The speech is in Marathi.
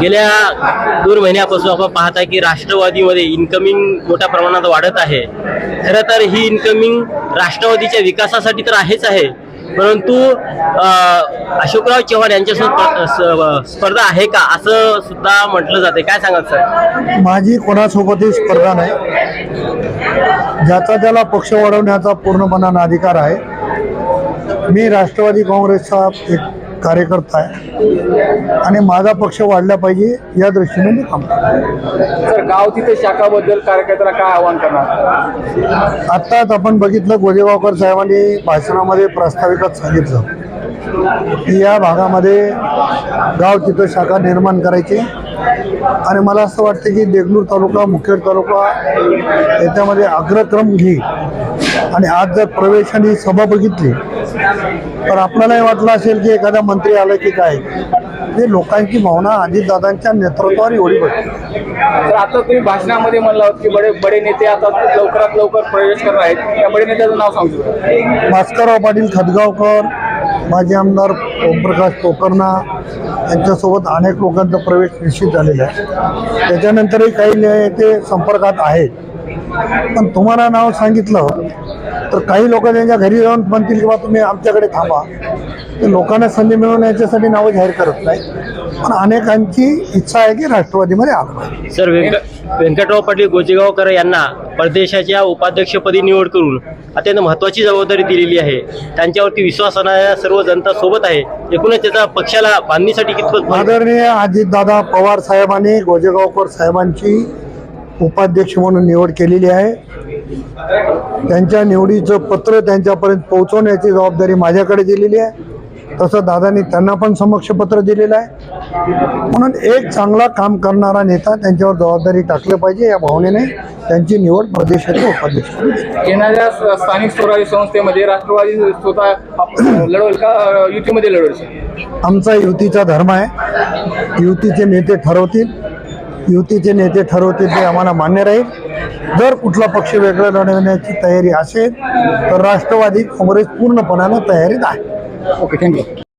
गेल्या दोन महिन्यापासून आपण पाहता की राष्ट्रवादीमध्ये इन्कमिंग मोठ्या प्रमाणात वाढत आहे. खरं तर ही इन्कमिंग राष्ट्रवादीच्या विकासासाठी तर आहेच आहे. परंतु अशोकराव चव्हाण यांच्यासोबत स्पर्धा आहे का? असं सुद्धा म्हटलं जाते काय सांगाल सर? माझी कोणासोबतही स्पर्धा नाही. ज्याचा त्याला पक्ष वाढवण्याचा पूर्णपणानं अधिकार आहे. मी राष्ट्रवादी काँग्रेसचा एक कार्यकर्ता आहे. आणि माझा पक्ष वाढला पाहिजे या दृष्टीने मी काम सर गाव तिथे शाखाबद्दल कार्यकर्त्याला काय आव्हान करणार? आत्ताच आपण बघितलं गोजेगावकर साहेबांनी भाषणामध्ये प्रास्ताविकात सांगितलं. की या भागामध्ये गाव तिथं शाखा निर्माण करायची. आणि मला असं वाटतं की देगलूर तालुका मुखेड तालुका याच्यामध्ये अग्रक्रम घेईल आणि आज जर प्रवेशाने सभा बघितली तर आपल्यालाही वाटलं असेल की एखादा मंत्री आला की काय? हे लोकांची भावना अजितदादांच्या नेतृत्वावर एवढी बघते तर आता तुम्ही भाषणामध्ये म्हणला होत की बडे बडे नेते आता लवकरात लवकर प्रवेश करणार आहेत. त्या बडे नेत्याचं नाव सांगू शकता? भास्करराव पाटील खतगावकर माजी आमदार ओमप्रकाश पोकरणा यांच्यासोबत अनेक लोकांचा प्रवेश निश्चित झालेला आहे. त्याच्यानंतरही काही ते संपर्कात आहेत पण तुम्हाला नाव सांगितलं तर काही लोक त्यांच्या घरी जाऊन म्हणतील किंवा तुम्ही आमच्याकडे थांबा. तर लोकांना संधी मिळवून याच्यासाठी नावं जाहीर करत नाही पण अनेकांची इच्छा आहे की राष्ट्रवादीमध्ये आलं पाहिजे. सर व्यंक व्यंकटराव पाटील गोचेगावकर यांना प्रदेशाच्या उपाध्यक्षपदी निवड करून अत्यंत महत्वाची जबाबदारी दिलेली आहे. त्यांच्यावरती विश्वास असणाऱ्या सर्व जनता सोबत आहे. एकूणच त्याचा पक्षाला बांधणीसाठी कितपत भर- आदरणीय अजितदादा पवार साहेबांनी गोजेगावकर साहेबांची उपाध्यक्ष म्हणून निवड केलेली आहे. त्यांच्या निवडीचं पत्र त्यांच्यापर्यंत पोहोचवण्याची जबाबदारी माझ्याकडे दिलेली आहे. तसं दादांनी त्यांना पण समक्ष पत्र दिलेलं आहे. म्हणून एक चांगला काम करणारा नेता त्यांच्यावर जबाबदारी टाकली पाहिजे या भावनेने त्यांची निवड प्रदेशाचे उपाध्यक्ष. येणाऱ्या स्थानिक स्वराज्य संस्थेमध्ये राष्ट्रवादी स्वतः लढवेल का युतीमध्ये लढवेल? आमचा युतीचा धर्म आहे. युतीचे नेते ठरवतील. युतीचे नेते ठरवतील ते आम्हाला मान्य राहील. जर कुठला पक्ष वेगळा लढवण्याची तयारी असेल तर राष्ट्रवादी काँग्रेस पूर्णपणानं तयारीत आहे. Okay thank you